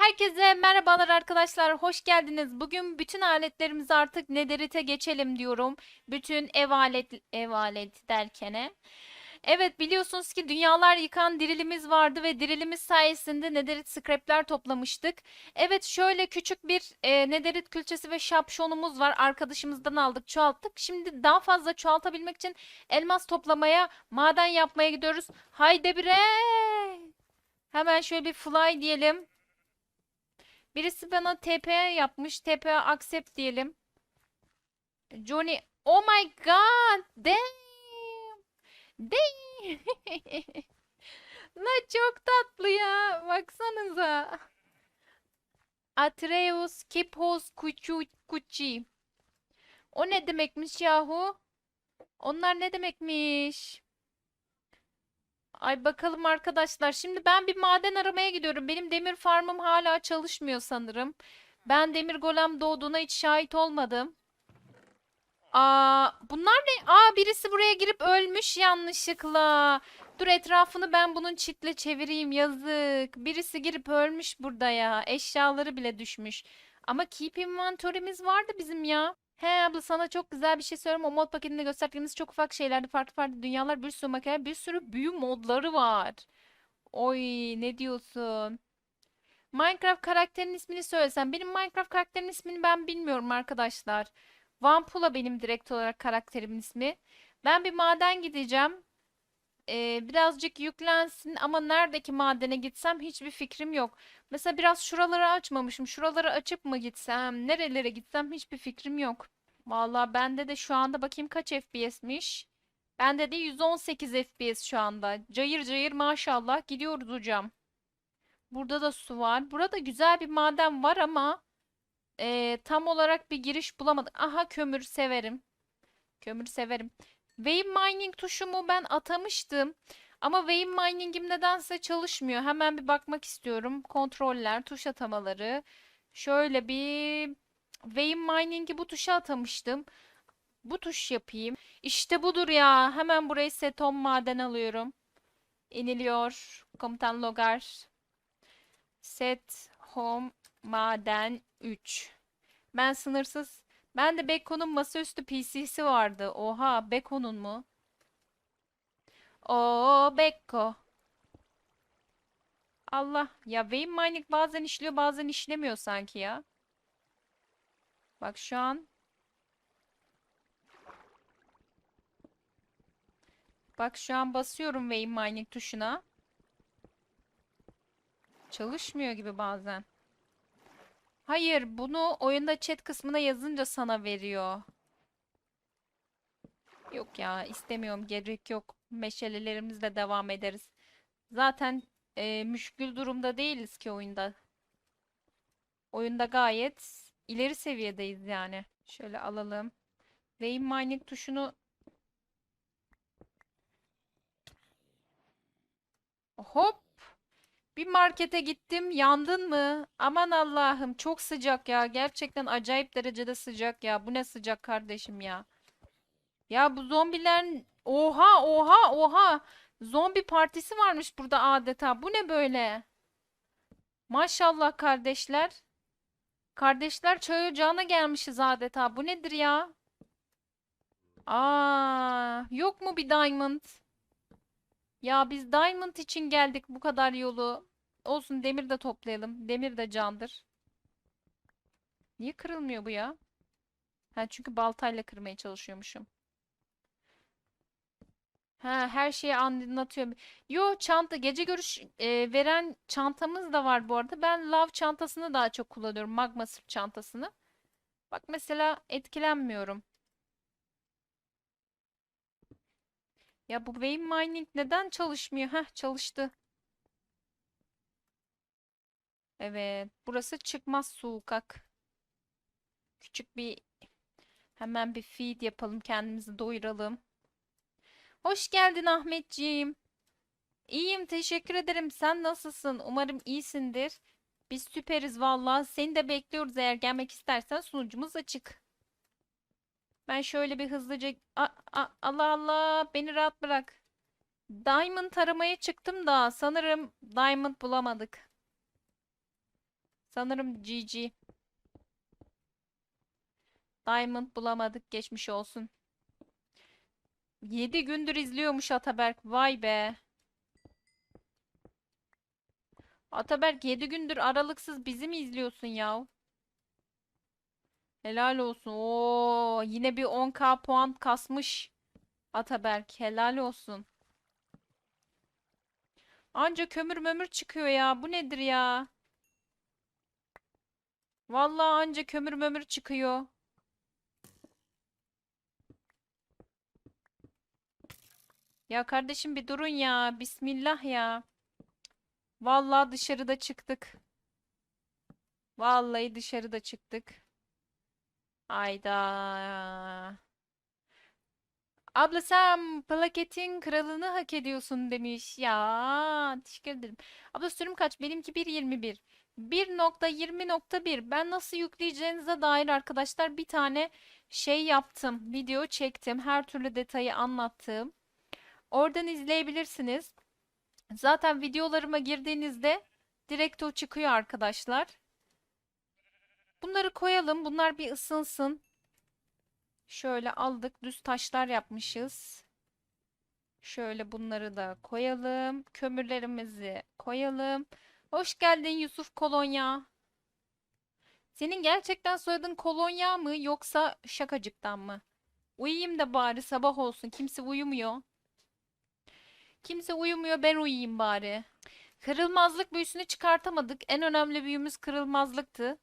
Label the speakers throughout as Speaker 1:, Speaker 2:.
Speaker 1: Herkese merhabalar arkadaşlar, hoş geldiniz. Bugün bütün aletlerimizi artık Netherite'e geçelim diyorum. Bütün ev alet, ev aleti derkene. Evet biliyorsunuz ki dünyalar yıkan dirilimiz vardı ve dirilimiz sayesinde Netherite scrapler toplamıştık. Evet şöyle küçük bir e, Netherite külçesi ve şapşonumuz var. Arkadaşımızdan aldık, çoğalttık. Şimdi daha fazla çoğaltabilmek için elmas toplamaya, maden yapmaya gidiyoruz. Haydi bre! Hemen şöyle bir fly diyelim. Birisi bana TP yapmış. TP accept diyelim. Johnny. Oh my god. Damn. Damn. La çok tatlı ya. Baksanıza. Atreus Kipos Kuchu Kuchi. O ne demekmiş yahu? Onlar ne demekmiş? Ay bakalım arkadaşlar. Şimdi ben bir maden aramaya gidiyorum. Benim demir farmım hala çalışmıyor sanırım. Ben demir golem doğduğuna hiç şahit olmadım. Aa, bunlar ne? Aa, birisi buraya girip ölmüş yanlışlıkla. Dur etrafını ben bunun çitle çevireyim. Yazık. Birisi girip ölmüş burada ya. Eşyaları bile düşmüş. Ama keep inventory'miz vardı bizim ya. He abla sana çok güzel bir şey söyleyeyim. O mod paketinde gösterdiğimiz çok ufak şeylerdi. Farklı farklı dünyalar, bir sürü makine, bir sürü büyü modları var. Oy ne diyorsun? Minecraft karakterinin ismini söylesem. Benim Minecraft karakterinin ismini ben bilmiyorum arkadaşlar. Vampula benim direkt olarak karakterimin ismi. Ben bir maden gideceğim. Ee, birazcık yüklensin ama neredeki madene gitsem hiçbir fikrim yok. Mesela biraz şuraları açmamışım. Şuraları açıp mı gitsem, nerelere gitsem hiçbir fikrim yok. Vallahi bende de şu anda bakayım kaç FPS'miş. Bende de 118 FPS şu anda. Cayır cayır maşallah gidiyoruz hocam. Burada da su var. Burada güzel bir maden var ama e, tam olarak bir giriş bulamadık. Aha kömür severim. Kömür severim. Wave mining tuşumu ben atamıştım. Ama Wave mining'im nedense çalışmıyor. Hemen bir bakmak istiyorum. Kontroller, tuş atamaları. Şöyle bir Wave mining'i bu tuşa atamıştım. Bu tuş yapayım. İşte budur ya. Hemen burayı set on maden alıyorum. İniliyor. Komutan Logar. Set home maden 3. Ben sınırsız. Ben de Beko'nun masaüstü PC'si vardı. Oha, Beko'nun mu? Oo, Beko. Allah. Ya Wave Mining bazen işliyor, bazen işlemiyor sanki ya. Bak şu an. Bak şu an basıyorum Wave Mining tuşuna. Çalışmıyor gibi bazen. Hayır, bunu oyunda chat kısmına yazınca sana veriyor. Yok ya, istemiyorum. Gerek yok. Meşalelerimizle devam ederiz. Zaten e, müşkül durumda değiliz ki oyunda. Oyunda gayet ileri seviyedeyiz yani. Şöyle alalım. Wave mining tuşunu hop bir markete gittim. Yandın mı? Aman Allah'ım çok sıcak ya. Gerçekten acayip derecede sıcak ya. Bu ne sıcak kardeşim ya. Ya bu zombilerin oha oha oha. Zombi partisi varmış burada adeta. Bu ne böyle? Maşallah kardeşler. Kardeşler çay ocağına gelmişiz adeta. Bu nedir ya? Aa, yok mu bir diamond? Ya biz diamond için geldik bu kadar yolu. Olsun demir de toplayalım. Demir de candır. Niye kırılmıyor bu ya? Ha, çünkü baltayla kırmaya çalışıyormuşum. Ha, her şeyi anlatıyor. Yo çanta gece görüş e, veren çantamız da var bu arada. Ben lav çantasını daha çok kullanıyorum. Magma sırt çantasını. Bak mesela etkilenmiyorum. Ya bu Wave Mining neden çalışmıyor? Heh çalıştı. Evet. Burası çıkmaz sokak. Küçük bir hemen bir feed yapalım. Kendimizi doyuralım. Hoş geldin Ahmetciğim. İyiyim, teşekkür ederim. Sen nasılsın? Umarım iyisindir. Biz süperiz vallahi. Seni de bekliyoruz eğer gelmek istersen sunucumuz açık. Ben şöyle bir hızlıca... A- a- Allah Allah beni rahat bırak. Diamond aramaya çıktım da sanırım Diamond bulamadık. Sanırım GG. Diamond bulamadık. Geçmiş olsun. 7 gündür izliyormuş Ataberk. Vay be. Ataberk 7 gündür aralıksız bizi mi izliyorsun ya? Helal olsun. Oo, yine bir 10k puan kasmış Ataberk. Helal olsun. Anca kömür mömür çıkıyor ya. Bu nedir ya? Vallahi anca kömür mömür çıkıyor. Ya kardeşim bir durun ya. Bismillah ya. Vallahi dışarıda çıktık. Vallahi dışarıda çıktık. Ayda. Abla sen plaketin kralını hak ediyorsun demiş. Ya teşekkür ederim. Abla sürüm kaç? Benimki 1.21. 1.20.1. Ben nasıl yükleyeceğinize dair arkadaşlar bir tane şey yaptım. Video çektim. Her türlü detayı anlattım. Oradan izleyebilirsiniz. Zaten videolarıma girdiğinizde direkt o çıkıyor arkadaşlar. Bunları koyalım. Bunlar bir ısınsın. Şöyle aldık. Düz taşlar yapmışız. Şöyle bunları da koyalım. Kömürlerimizi koyalım. Hoş geldin Yusuf Kolonya. Senin gerçekten soyadın Kolonya mı yoksa şakacıktan mı? Uyuyayım da bari sabah olsun. Kimse uyumuyor. Kimse uyumuyor ben uyuyayım bari. Kırılmazlık büyüsünü çıkartamadık. En önemli büyümüz kırılmazlıktı.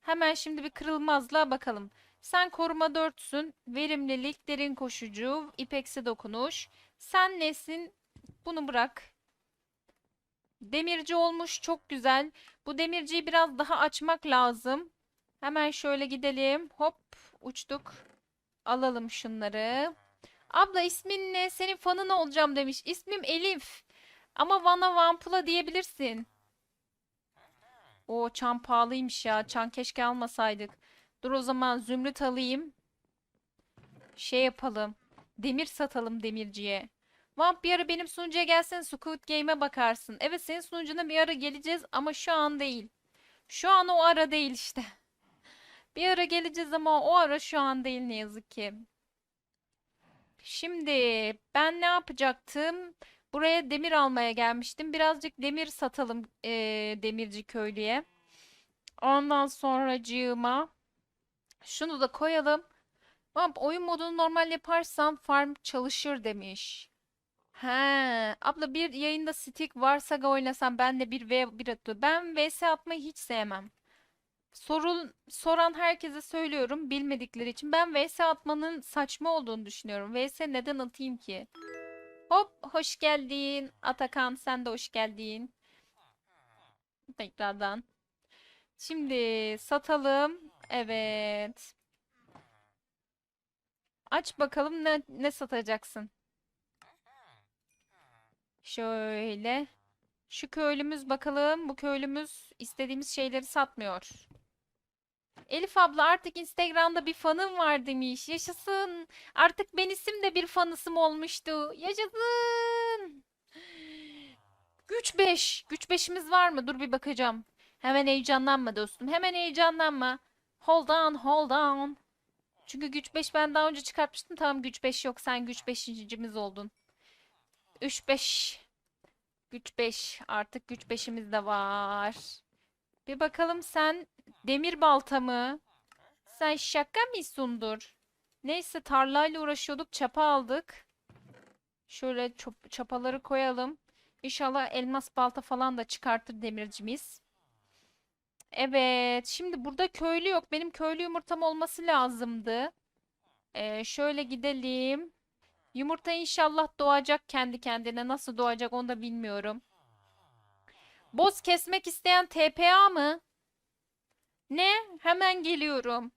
Speaker 1: Hemen şimdi bir kırılmazlığa bakalım. Sen koruma 4'sün. Verimlilik, derin koşucu, ipeksi dokunuş. Sen nesin? Bunu bırak. Demirci olmuş. Çok güzel. Bu demirciyi biraz daha açmak lazım. Hemen şöyle gidelim. Hop uçtuk. Alalım şunları. Abla ismin ne? Senin fanın olacağım demiş. İsmim Elif. Ama Vana Vampula diyebilirsin. O çan pahalıymış ya. Çan keşke almasaydık. Dur o zaman zümrüt alayım. Şey yapalım. Demir satalım demirciye. Vamp bir ara benim sunucuya gelsen Squid Game'e bakarsın. Evet senin sunucuna bir ara geleceğiz ama şu an değil. Şu an o ara değil işte. Bir ara geleceğiz ama o ara şu an değil ne yazık ki. Şimdi ben ne yapacaktım? Buraya demir almaya gelmiştim. Birazcık demir satalım eee, demirci köylüye. Ondan sonracığıma şunu da koyalım. Vamp oyun modunu normal yaparsam farm çalışır demiş. He, abla bir yayında stick var Saga oynasam ben de bir v 1 atıyor. Ben vs atmayı hiç sevmem. Sorun, soran herkese söylüyorum bilmedikleri için. Ben vs atmanın saçma olduğunu düşünüyorum. vs neden atayım ki? Hop hoş geldin. Atakan sen de hoş geldin. Tekrardan. Şimdi satalım. Evet. Aç bakalım ne, ne satacaksın? Şöyle. Şu köylümüz bakalım. Bu köylümüz istediğimiz şeyleri satmıyor. Elif abla artık Instagram'da bir fanım var demiş. Yaşasın. Artık ben isim de bir fanısım olmuştu. Yaşasın. Güç 5. Güç 5'imiz var mı? Dur bir bakacağım. Hemen heyecanlanma dostum. Hemen heyecanlanma. Hold on, hold on. Çünkü güç 5 ben daha önce çıkartmıştım. Tamam güç 5 yok. Sen güç 5.'cimiz oldun. 3 5. Güç 5. Artık güç 5'imiz de var. Bir bakalım sen demir balta mı? Sen şaka mısındır? Neyse tarlayla uğraşıyorduk. Çapa aldık. Şöyle çapaları koyalım. İnşallah elmas balta falan da çıkartır demircimiz. Evet. Şimdi burada köylü yok. Benim köylü yumurtam olması lazımdı. Ee, şöyle gidelim. Yumurta inşallah doğacak kendi kendine. Nasıl doğacak onu da bilmiyorum. Boz kesmek isteyen TPA mı? Ne? Hemen geliyorum.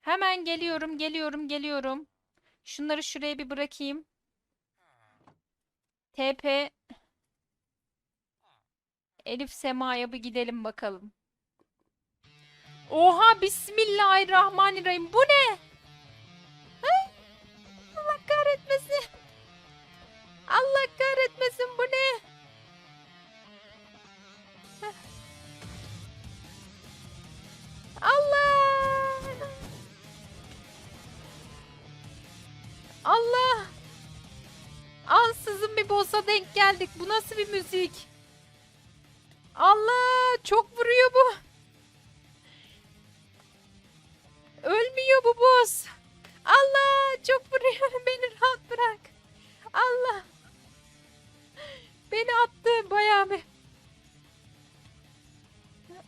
Speaker 1: Hemen geliyorum, geliyorum, geliyorum. Şunları şuraya bir bırakayım. TP Elif Sema'ya bir gidelim bakalım. Oha Bismillahirrahmanirrahim. Bu ne? Boss'a denk geldik. Bu nasıl bir müzik? Allah çok vuruyor bu. Ölmüyor bu boss. Allah çok vuruyor. Beni rahat bırak. Allah. Beni attı bayağı bir.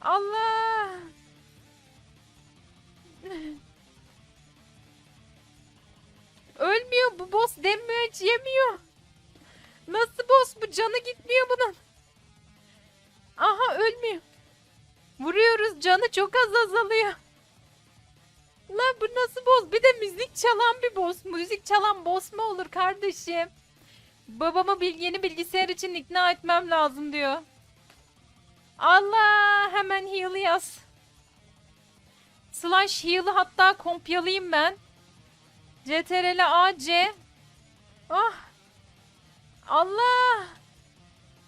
Speaker 1: Allah. Ölmüyor bu boss damage yemiyor. Nasıl boss bu canı gitmiyor bunun. Aha ölmüyor. Vuruyoruz canı çok az azalıyor. Lan bu nasıl boss? Bir de müzik çalan bir boss. Müzik çalan boss mu olur kardeşim? Babamı bil yeni bilgisayar için ikna etmem lazım diyor. Allah hemen heal yaz. Slash heal'ı hatta kompyalayayım ben. CTRL A C. Ah. Allah.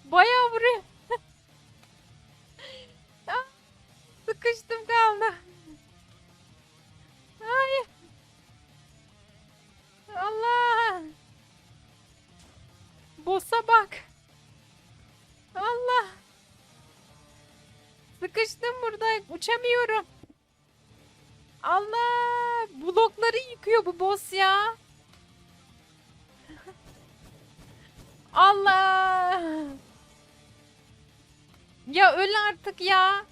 Speaker 1: Bayağı vuruyor. Ah, Sıkıştım kaldı. Hayır. Allah. Boss'a bak. Allah. Sıkıştım burada. Uçamıyorum. Allah. Blokları yıkıyor bu boss ya. Allah. Ya öl artık ya.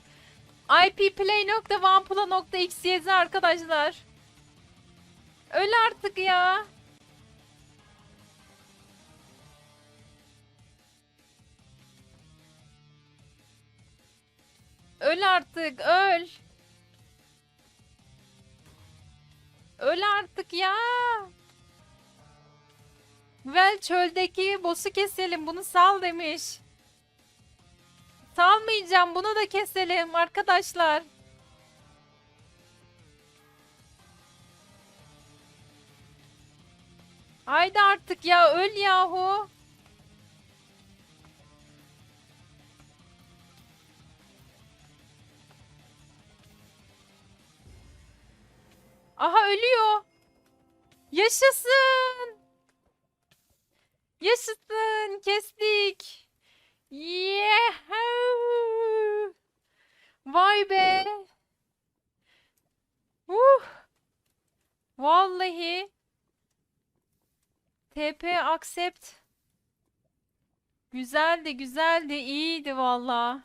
Speaker 1: ipplay.vampula.xyz arkadaşlar. Öl artık ya. Öl artık, öl. Öl artık ya. Vel çöldeki boss'u keselim. Bunu sal demiş. Salmayacağım. Bunu da keselim arkadaşlar. Haydi artık ya öl yahu. Aha ölüyor. Yaşasın. Yaşasın. Kestik. Yahoo. Vay be. Uh. Vallahi. TP accept. Güzeldi, güzeldi, iyiydi valla.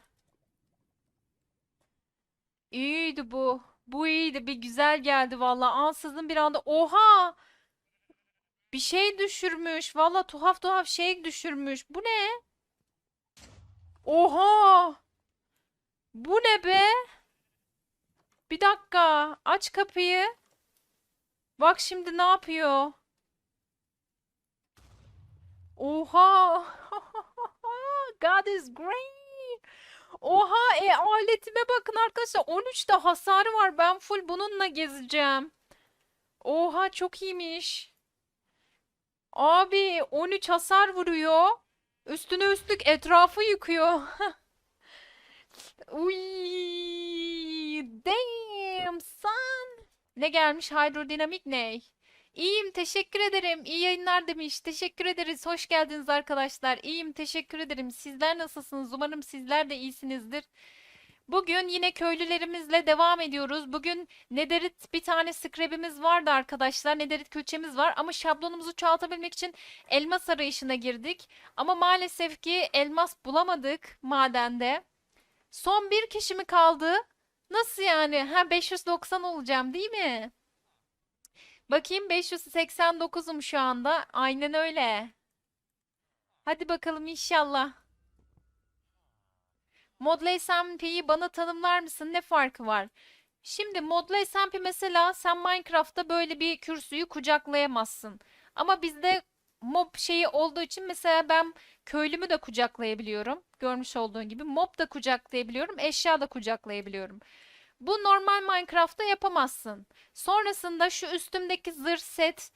Speaker 1: İyiydi bu. Bu iyiydi. Bir güzel geldi valla. Ansızın bir anda. Oha! Bir şey düşürmüş. Valla tuhaf tuhaf şey düşürmüş. Bu ne? Oha! Bu ne be? Bir dakika. Aç kapıyı. Bak şimdi ne yapıyor? Oha! God is great. Oha e aletime bakın arkadaşlar 13 de hasarı var. Ben full bununla gezeceğim. Oha çok iyiymiş. Abi 13 hasar vuruyor. Üstüne üstlük etrafı yıkıyor. Uy, damn son. Ne gelmiş? Hidrodinamik ne? İyiyim, teşekkür ederim. İyi yayınlar demiş. Teşekkür ederiz. Hoş geldiniz arkadaşlar. İyiyim, teşekkür ederim. Sizler nasılsınız? Umarım sizler de iyisinizdir. Bugün yine köylülerimizle devam ediyoruz. Bugün nederit bir tane scrap'imiz vardı arkadaşlar. Nederit külçemiz var ama şablonumuzu çoğaltabilmek için elmas arayışına girdik. Ama maalesef ki elmas bulamadık madende. Son bir kişi mi kaldı? Nasıl yani? Ha 590 olacağım değil mi? Bakayım 589'um şu anda. Aynen öyle. Hadi bakalım inşallah. Model SMP'yi bana tanımlar mısın? Ne farkı var? Şimdi Model SMP mesela sen Minecraft'ta böyle bir kürsüyü kucaklayamazsın. Ama bizde mob şeyi olduğu için mesela ben köylümü de kucaklayabiliyorum. Görmüş olduğun gibi mob da kucaklayabiliyorum, eşya da kucaklayabiliyorum. Bu normal Minecraft'ta yapamazsın. Sonrasında şu üstümdeki zırh set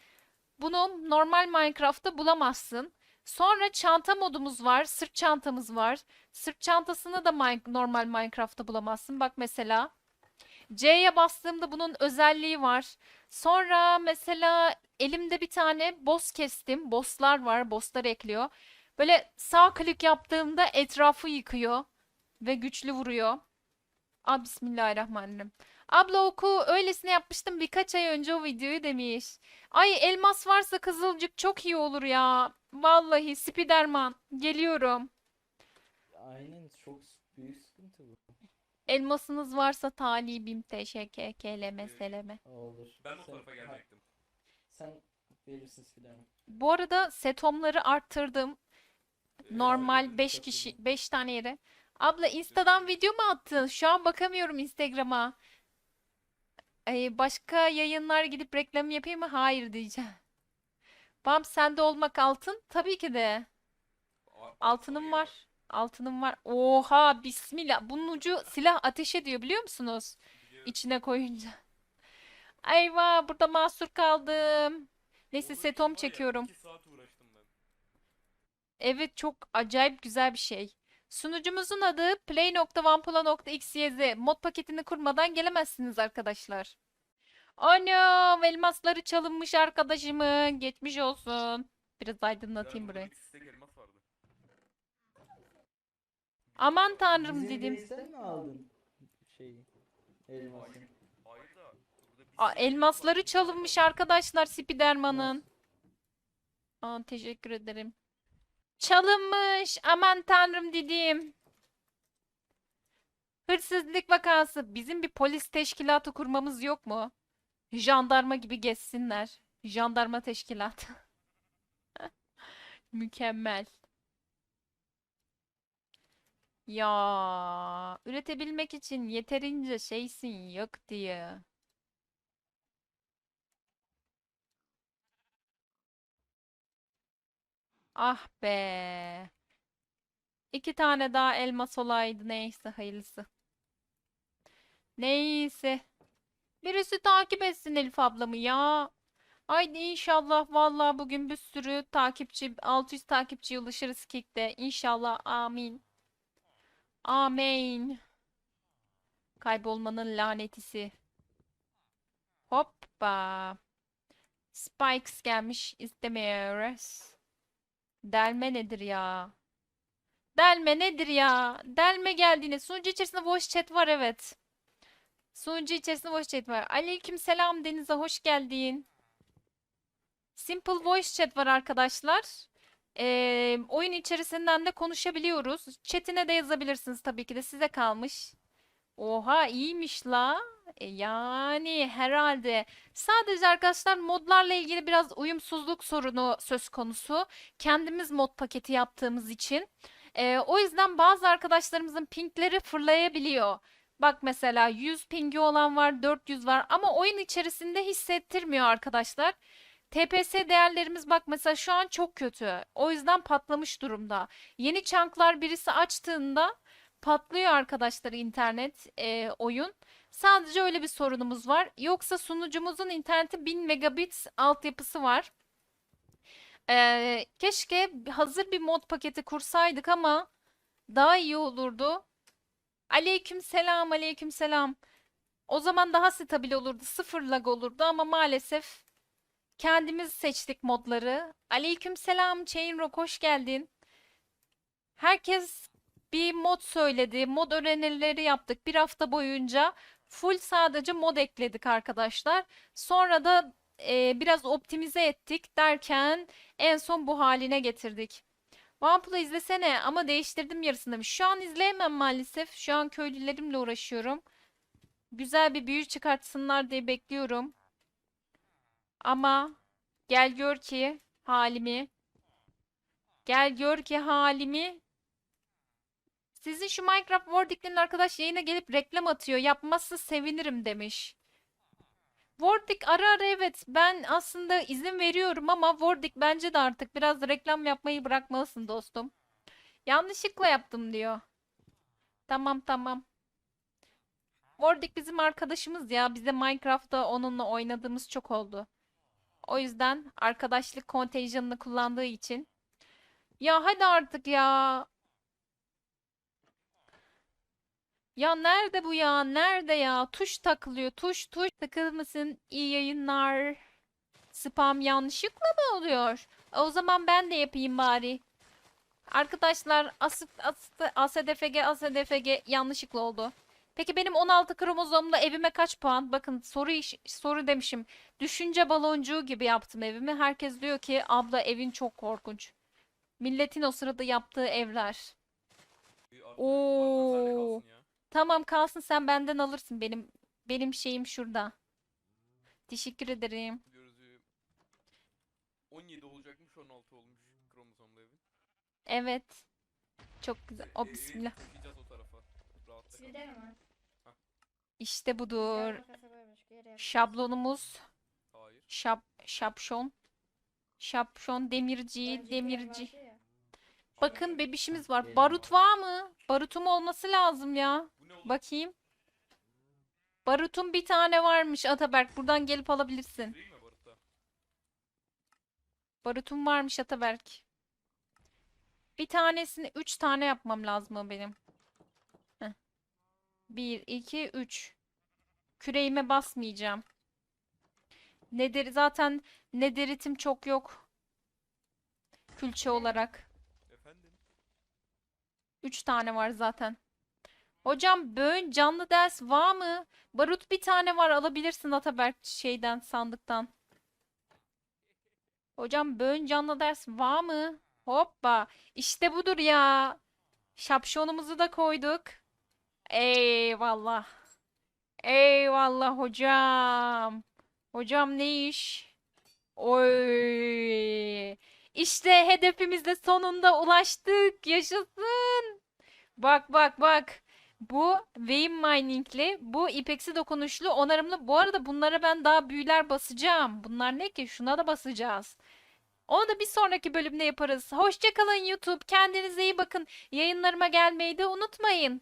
Speaker 1: bunu normal Minecraft'ta bulamazsın. Sonra çanta modumuz var. Sırt çantamız var. Sırt çantasını da Min- normal Minecraft'ta bulamazsın. Bak mesela C'ye bastığımda bunun özelliği var. Sonra mesela elimde bir tane boss kestim. Bosslar var. Bosslar ekliyor. Böyle sağ klik yaptığımda etrafı yıkıyor ve güçlü vuruyor. Aa, Bismillahirrahmanirrahim. Abla oku öylesine yapmıştım birkaç ay önce o videoyu demiş. Ay elmas varsa kızılcık çok iyi olur ya. Vallahi Spiderman geliyorum.
Speaker 2: Aynen çok büyük sıkıntı bu.
Speaker 1: Elmasınız varsa talibim teşekkür keleme seleme.
Speaker 2: Olur.
Speaker 3: Ben o tarafa gelecektim.
Speaker 2: Sen verirsin Spiderman.
Speaker 1: Bu arada setomları arttırdım.
Speaker 3: Ee,
Speaker 1: Normal
Speaker 3: evet,
Speaker 1: 5
Speaker 2: çok
Speaker 1: kişi
Speaker 2: iyi.
Speaker 1: 5 tane yere. Abla Insta'dan video mu attın? Şu an bakamıyorum Instagram'a. Ay, başka yayınlar gidip reklam yapayım mı? Hayır diyeceğim. Bam sende olmak altın? Tabii ki de. Altınım var. Altınım var. Oha bismillah. Bunun ucu silah ateş ediyor biliyor musunuz? İçine koyunca. Ayva burada mahsur kaldım. Neyse setom çekiyorum. Evet çok acayip güzel bir şey. Sunucumuzun adı play.vampula.xyz. Mod paketini kurmadan gelemezsiniz arkadaşlar. Anam elmasları çalınmış arkadaşımın. Geçmiş olsun. Biraz aydınlatayım burayı. Aman tanrım
Speaker 2: Bizim
Speaker 1: dedim.
Speaker 2: mi aldın şeyi? Elması.
Speaker 1: Aa, elmasları çalınmış arkadaşlar Spiderman'ın. Aa, teşekkür ederim. Çalınmış. Aman tanrım dedim. Hırsızlık vakası. Bizim bir polis teşkilatı kurmamız yok mu? Jandarma gibi gezsinler. Jandarma teşkilatı. Mükemmel. Ya, üretebilmek için yeterince şeysin yok diye. Ah be. İki tane daha elmas olaydı. Neyse hayırlısı. Neyse. Birisi takip etsin Elif ablamı ya. Haydi inşallah vallahi bugün bir sürü takipçi 600 takipçiye ulaşırız Kick'te. İnşallah amin. Amin. Kaybolmanın lanetisi. Hoppa. Spikes gelmiş istemiyoruz. Delme nedir ya? Delme nedir ya? Delme geldiğinde sunucu içerisinde voice chat var evet. Sunucu içerisinde voice chat var. Aleyküm selam Deniz'e hoş geldin. Simple voice chat var arkadaşlar. Ee, oyun içerisinden de konuşabiliyoruz. Chatine de yazabilirsiniz tabii ki de size kalmış. Oha iyiymiş la. E, yani herhalde. Sadece arkadaşlar modlarla ilgili biraz uyumsuzluk sorunu söz konusu. Kendimiz mod paketi yaptığımız için. Ee, o yüzden bazı arkadaşlarımızın pingleri fırlayabiliyor. Bak mesela 100 pingi olan var, 400 var ama oyun içerisinde hissettirmiyor arkadaşlar. TPS değerlerimiz bak mesela şu an çok kötü. O yüzden patlamış durumda. Yeni chunk'lar birisi açtığında patlıyor arkadaşlar internet, e, oyun. Sadece öyle bir sorunumuz var. Yoksa sunucumuzun interneti 1000 megabit altyapısı var. Ee, keşke hazır bir mod paketi kursaydık ama daha iyi olurdu. Aleyküm selam, aleyküm selam. O zaman daha stabil olurdu, sıfır lag olurdu ama maalesef kendimiz seçtik modları. Aleyküm selam, Chainrock hoş geldin. Herkes bir mod söyledi, mod önerileri yaptık bir hafta boyunca. Full sadece mod ekledik arkadaşlar. Sonra da e, biraz optimize ettik derken en son bu haline getirdik. Vampula izlesene ama değiştirdim yarısını. Şu an izleyemem maalesef. Şu an köylülerimle uğraşıyorum. Güzel bir büyü çıkartsınlar diye bekliyorum. Ama gel gör ki halimi. Gel gör ki halimi. Sizin şu Minecraft Wordik'lerin arkadaş yayına gelip reklam atıyor. Yapmazsa sevinirim demiş. Wordik ara ara evet ben aslında izin veriyorum ama Wordik bence de artık biraz reklam yapmayı bırakmalısın dostum. Yanlışlıkla yaptım diyor. Tamam tamam. Wordik bizim arkadaşımız ya. Bize Minecraft'ta onunla oynadığımız çok oldu. O yüzden arkadaşlık kontenjanını kullandığı için. Ya hadi artık ya. Ya nerede bu ya? Nerede ya? Tuş takılıyor. Tuş tuş takılmasın. İyi yayınlar. Spam yanlışlıkla mı oluyor? E, O zaman ben de yapayım bari. Arkadaşlar as as ASDFG ASDFG yanlışlıkla oldu. Peki benim 16 kromozomla evime kaç puan? Bakın soru iş, soru demişim. Düşünce baloncuğu gibi yaptım evimi. Herkes diyor ki abla evin çok korkunç. Milletin o sırada yaptığı evler. Oo. Tamam kalsın sen benden alırsın benim benim şeyim şurada. Teşekkür ederim.
Speaker 3: Gözü 17 olacakmış 16 olmuş kromozomda evin.
Speaker 1: Evet. Çok güzel. O
Speaker 3: E- evi
Speaker 1: bismillah.
Speaker 3: taşıyacağız o tarafa. Rahatla kal.
Speaker 4: Sizde mi var?
Speaker 1: İşte budur.
Speaker 4: Diğer makasa koymuş, geri yap.
Speaker 1: Şablonumuz.
Speaker 3: Hayır.
Speaker 1: Şap şapşon. Şapşon demirci,
Speaker 4: Önceki ev
Speaker 1: demirci.
Speaker 4: vardı ya.
Speaker 1: Bakın bebişimiz var. Barut
Speaker 2: var
Speaker 1: mı? Barutum olması lazım ya. Bakayım. Barutum bir tane varmış Ataberk. Buradan gelip alabilirsin.
Speaker 3: Değil mi barutta?
Speaker 1: Barutum varmış Ataberk. Bir tanesini üç tane yapmam lazım o benim. Heh. Bir, iki, üç. Küreğime basmayacağım. Nedir zaten nederitim çok yok. Külçe olarak.
Speaker 3: Efendim?
Speaker 1: Üç tane var zaten. Hocam böğün canlı ders var mı? Barut bir tane var alabilirsin Ataberk şeyden sandıktan. Hocam böğün canlı ders var mı? Hoppa. İşte budur ya. Şapşonumuzu da koyduk. Eyvallah. Eyvallah hocam. Hocam ne iş? Oy. İşte hedefimize sonunda ulaştık. Yaşasın. Bak bak bak. Bu Vein Mining'li, bu ipeksi dokunuşlu, onarımlı. Bu arada bunlara ben daha büyüler basacağım. Bunlar ne ki? Şuna da basacağız. Onu da bir sonraki bölümde yaparız. Hoşçakalın YouTube. Kendinize iyi bakın. Yayınlarıma gelmeyi de unutmayın.